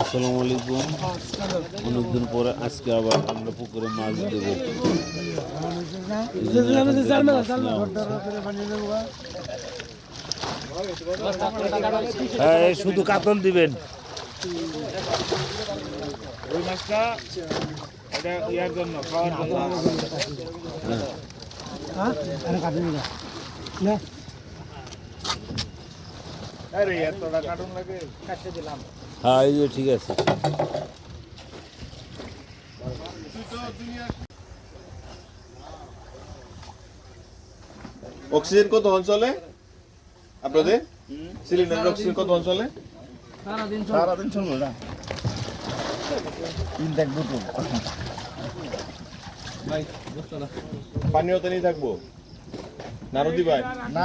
আসসালামু আলাইকুম। অনেকদিন পরে আজকে আবার আমরা পুকুরে মাছ দেব। হ্যাঁ শুধু কাতল দিবেন। ওই মাছটা এটা ইয়ার জন্য খাওয়ার হ্যাঁ এই ঠিক আছে অক্সিজেন কত অঞ্চলে আপনাদের সিলিন্ডারের অক্সিজেন কত অঞ্চলে সারাদিন চলবো না ইনটেক দুটো পানিও তো নিয়ে থাকব নারদি ভাই না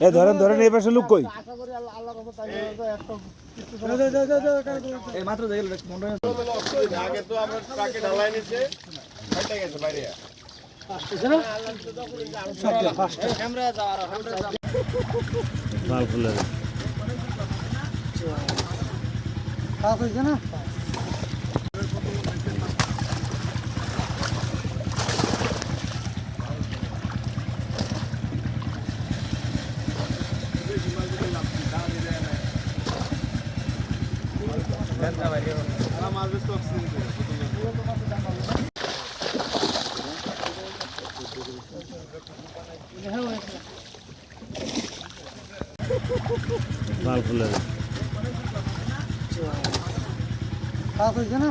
এ ধরেন ধরেন এই পাশে লোক কই? আগে তো আমরা ট্রাকে ঢালাই নিছে ফাইটে গেছে বাইরে। মাল ফুলের মাছ বেশি অক্সিজেন মাল ফুলের মাছ হয়েছে অক্সিজেন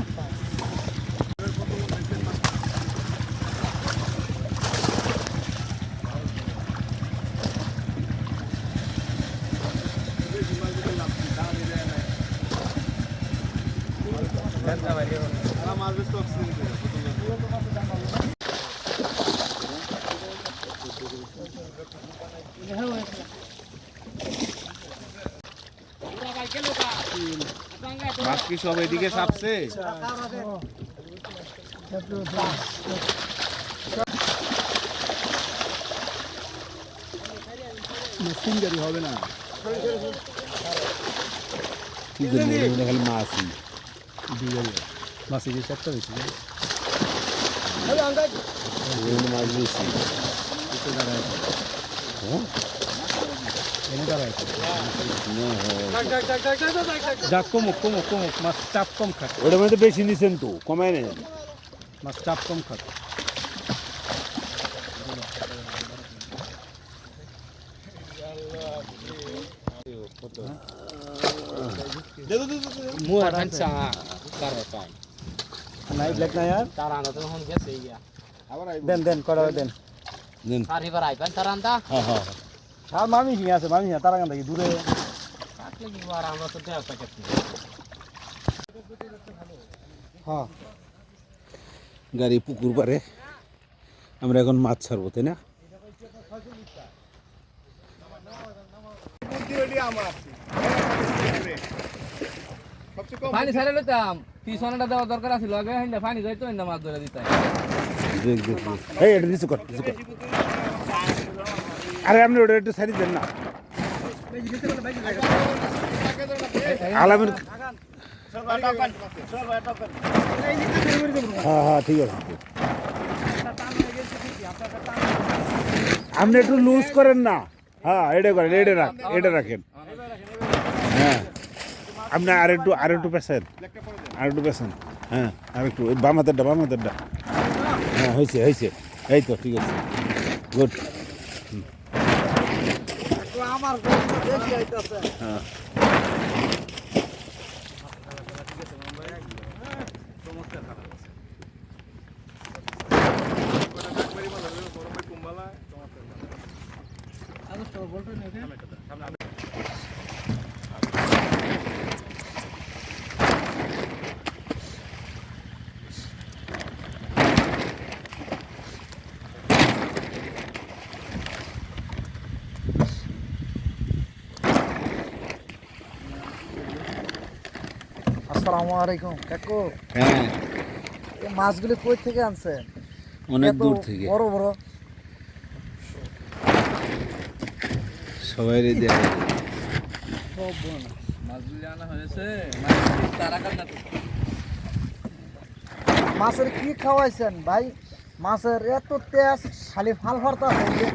মাছ কি সব এদিকে চাপছে কি করব এখানে খালি মাছই এখানে মাছ বেশি? না। যা কমুক কমুক কমুক মাছ চাপ কম খাক ওটার মধ্যে বেশি নিছেন তো কমায় নেন মাছ চাপ কম খাক নাই ব্ল্যাক নাই আর? দেন দেন করা দেন। নেন হ্যাঁ হ্যাঁ আর মামি সিং আছে মামি সিং তারা কান থাকি দূরে? হ্যাঁ। গাড়ি পুকুর পারে আমরা এখন মাছ ছাড়বো তাই না? পানি ছাড়ে লইতাম। পিছনটা দেওয়া দরকার আছিল আগে হিন্দা পানি যাইতো হিন্দা মাছ ধরে দিতাম। দেখ দেখ। এই, এটা নিচু কর নিচু কর। আরে, আপনি ওটা একটু সাইড দেন না। আলামের হ্যাঁ হ্যাঁ ঠিক আছে আপনি একটু লুজ করেন না। হ্যাঁ এটা করেন, এটা রাখ, এটা রাখেন। হ্যাঁ। আপনি আর একটু আর একটু পেছেন। আর একটু পেছেন। হ্যাঁ আর একটু বাম হাতেরটা বাম হাতেরটা। হ্যাঁ হয়েছে হয়েছে এই তো, ঠিক আছে। গুড হ্যাঁ। আসসালামু আলাইকুম কাকু। হ্যাঁ। এই মাছগুলি কই থেকে আনছেন? অনেক দূর থেকে। বড় বড়। সবাই দেখা যায়। মাছগুলি আনা হয়েছে মাছের কি খাওয়াইছেন ভাই? মাছের এত তেজ খালি ফাল ফারতা হয়েছে